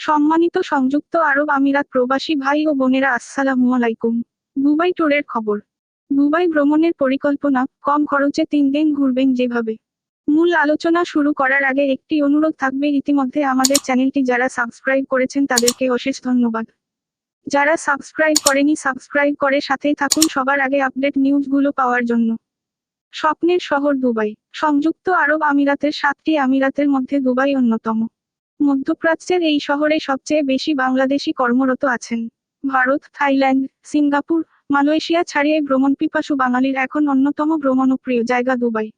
সম্মানিত সংযুক্ত আরব আমিরাত প্রবাসী ভাই ও বোনেরা, আসসালামু আলাইকুম। দুবাই ট্যুরের খবর। দুবাই ভ্রমণের পরিকল্পনা, কম খরচে তিন দিন ঘুরবেন যেভাবে। মূল আলোচনা শুরু করার আগে একটি অনুরোধ থাকবে, ইতিমধ্যে আমাদের চ্যানেলটি যারা সাবস্ক্রাইব করেছেন তাদেরকে অশেষ ধন্যবাদ। যারা সাবস্ক্রাইব করেনি, সাবস্ক্রাইব করে সাথেই থাকুন, সবার আগে আপডেট নিউজগুলো পাওয়ার জন্য। স্বপ্নের শহর দুবাই। সংযুক্ত আরব আমিরাতের সাতটি আমিরাতের মধ্যে দুবাই অন্যতম। মধ্যপ্রাচ্যের এই শহরে সবচেয়ে বেশি বাংলাদেশি কর্মরত আছেন। ভারত, থাইল্যান্ড, সিঙ্গাপুর, মালয়েশিয়া ছাড়িয়ে ভ্রমণ পিপাসু বাঙালির এখন অন্যতম ভ্রমণপ্রিয় জায়গা দুবাই।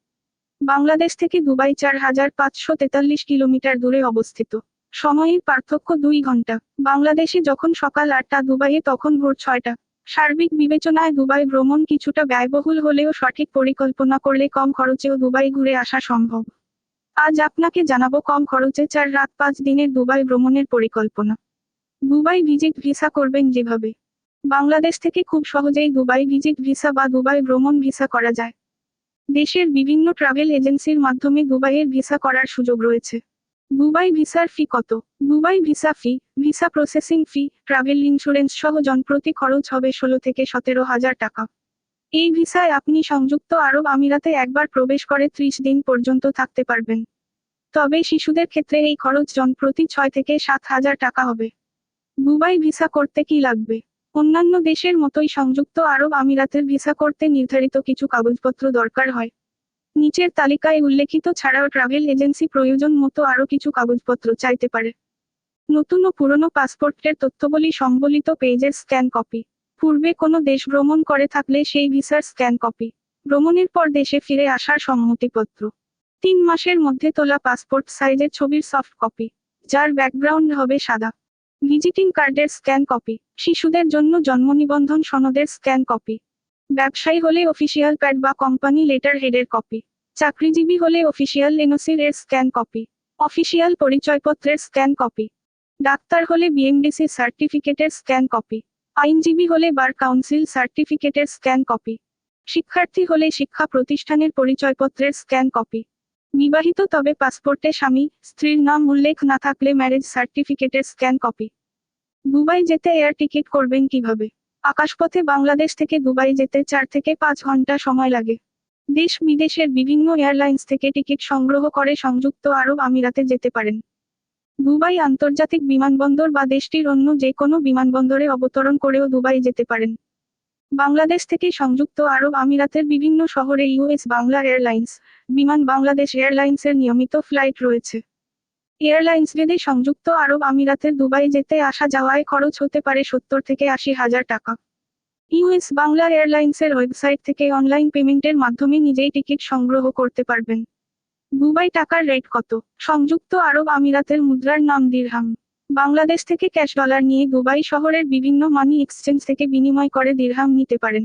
বাংলাদেশ থেকে দুবাই চার হাজার পাঁচশো তেতাল্লিশ কিলোমিটার দূরে অবস্থিত। সময়ের পার্থক্য দুই ঘণ্টা। বাংলাদেশে যখন সকাল আটটা দুবাইয়ে, তখন ভোর ছয়টা। সার্বিক বিবেচনায় দুবাই ভ্রমণ কিছুটা ব্যয়বহুল হলেও সঠিক পরিকল্পনা করলে কম খরচেও দুবাই ঘুরে আসা সম্ভব। আজ আপনাকে জানাব কম খরচে চার রাত পাঁচ দিনের দুবাই ভ্রমণের পরিকল্পনা। দুবাই ভিজিট ভিসা করবেন যেভাবে। বাংলাদেশ থেকে খুব সহজেই দুবাই ভিজিট ভিসা বা দুবাই ভ্রমণ ভিসা করা যায়। দেশের বিভিন্ন ট্রাভেল এজেন্সির মাধ্যমে দুবাইয়ের ভিসা করার সুযোগ রয়েছে। দুবাই ভিসার ফি কত? Dubai visa fee, visa processing fee, travel insurance সহ জনপ্রতি খরচ হবে ষোলো থেকে সতেরো হাজার টাকা। এই ভিসায় আপনি সংযুক্ত আরব আমিরাতে একবার প্রবেশ করে ত্রিশ দিন পর্যন্ত থাকতে পারবেন। তবে শিশুদের ক্ষেত্রে এই খরচ জন প্রতি ছয় থেকে সাত হাজার টাকা হবে। দুবাই ভিসা করতে কি লাগবে? অন্যান্য দেশের মতোই সংযুক্ত আরব আমিরাতের ভিসা করতে নির্ধারিত কিছু কাগজপত্র দরকার হয়। নিচের তালিকায় উল্লেখিত ছাড়াও ট্রাভেল এজেন্সি প্রয়োজন মতো আরও কিছু কাগজপত্র চাইতে পারে। নতুন ও পুরনো পাসপোর্টের তথ্যবলী, সম্বলিত পেজের স্ক্যান কপি। পূর্বে কোনো দেশ ভ্রমণ করে থাকলে সেই ভিসার স্ক্যান কপি। ভ্রমণের পর দেশে ফিরে আসার সম্মতিপত্র। তিন মাসের মধ্যে তোলা পাসপোর্ট সাইজের ছবির সফট কপি, যার ব্যাকগ্রাউন্ড হবে সাদা। ভিজিটিং কার্ডের স্ক্যান কপি, শিশুদের জন্য জন্ম নিবন্ধন সনদের স্ক্যান কপি। ব্যবসায়ী হলে অফিসিয়াল প্যাড বা কোম্পানি লেটার হেডের কপি। চাকরিজীবী হলে অফিসিয়াল এনওসির এর স্ক্যান কপি। অফিসিয়াল পরিচয়পত্রের স্ক্যান কপি। ডাক্তার হলে বিএমডিসি সার্টিফিকেটের স্ক্যান কপি। আইনজীবী হলে বার কাউন্সিল সার্টিফিকেটের স্ক্যান কপি। শিক্ষার্থী হলে শিক্ষা প্রতিষ্ঠানের পরিচয়পত্রের স্ক্যান কপি। বিবাহিত তবে পাসপোর্টে স্বামী, স্ত্রীর নাম উল্লেখ না থাকলে ম্যারেজ সার্টিফিকেটের স্ক্যান কপি। দুবাই যেতে এয়ার টিকিট করবেন কীভাবে? আকাশপথে বাংলাদেশ থেকে দুবাই যেতে চার থেকে পাঁচ ঘণ্টা সময় লাগে। দেশ বিদেশের বিভিন্ন এয়ারলাইন্স থেকে টিকিট সংগ্রহ করে সংযুক্ত আরব আমিরাতে যেতে পারেন। দুবাই আন্তর্জাতিক বিমানবন্দর বা দেশটির অন্য যে কোনো বিমানবন্দরে অবতরণ করেও দুবাই যেতে পারেন। বাংলাদেশ থেকে সংযুক্ত আরব আমিরাতের বিভিন্ন শহরে ইউএস বাংলা এয়ারলাইন্স, বিমান বাংলাদেশ এয়ারলাইন্সের নিয়মিত ফ্লাইট রয়েছে। এয়ারলাইন্স ভেদে সংযুক্ত আরব আমিরাতের দুবাই যেতে আসা যাওয়ায় খরচ হতে পারে সত্তর থেকে আশি হাজার টাকা। ইউএস বাংলা এয়ারলাইন্সের ওয়েবসাইট থেকে অনলাইন পেমেন্টের মাধ্যমে নিজেই টিকিট সংগ্রহ করতে পারবেন। দুবাই টাকার রেট কত? সংযুক্ত আরব আমিরাতের মুদ্রার নাম দিরহাম। বাংলাদেশ থেকে ক্যাশ ডলার নিয়ে দুবাই শহরের বিভিন্ন মানি এক্সচেঞ্জ থেকে বিনিময় করে দিরহাম নিতে পারেন।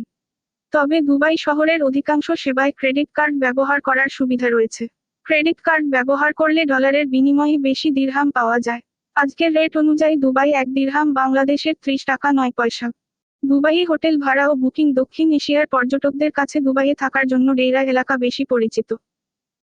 তবে দুবাই শহরের অধিকাংশ সেবায় ক্রেডিট কার্ড ব্যবহার করার সুবিধা রয়েছে। ক্রেডিট কার্ড ব্যবহার করলে ডলারের বিনিময়ে বেশি দিরহাম পাওয়া যায়। আজকের রেট অনুযায়ী দুবাই এক দিরহাম বাংলাদেশের ত্রিশ টাকা নয় পয়সা। দুবাই হোটেল ভাড়া ও বুকিং দক্ষিণ এশিয়ার পর্যটকদের কাছে দুবাইয়ে থাকার জন্য ডেরা এলাকা বেশি পরিচিত।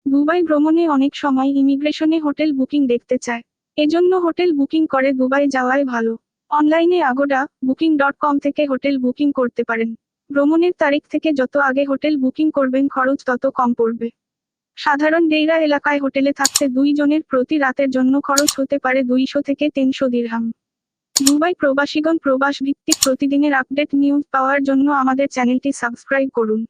দুবাই ভ্রমণে অনেক সময় ইমিগ্রেশনে হোটেল বুকিং দেখতে চায়। এজন্য হোটেল বুকিং করে দুবাই যাওয়াই ভালো। অনলাইনে আগোডা বুকিং ডট কম থেকে হোটেল বুকিং করতে পারেন। ভ্রমণের তারিখ থেকে যত আগে হোটেল বুকিং করবেন খরচ তত কম পড়বে। সাধারণ ডেইরা এলাকায় হোটেলে থাকতে দুই জনের প্রতি রাতের জন্য খরচ হতে পারে দুইশো থেকে তিনশো দিরহাম। দুবাই প্রবাসীগণ প্রবাস ভিত্তিক প্রতিদিনের আপডেট নিউজ পাওয়ার জন্য আমাদের চ্যানেলটি সাবস্ক্রাইব করুন।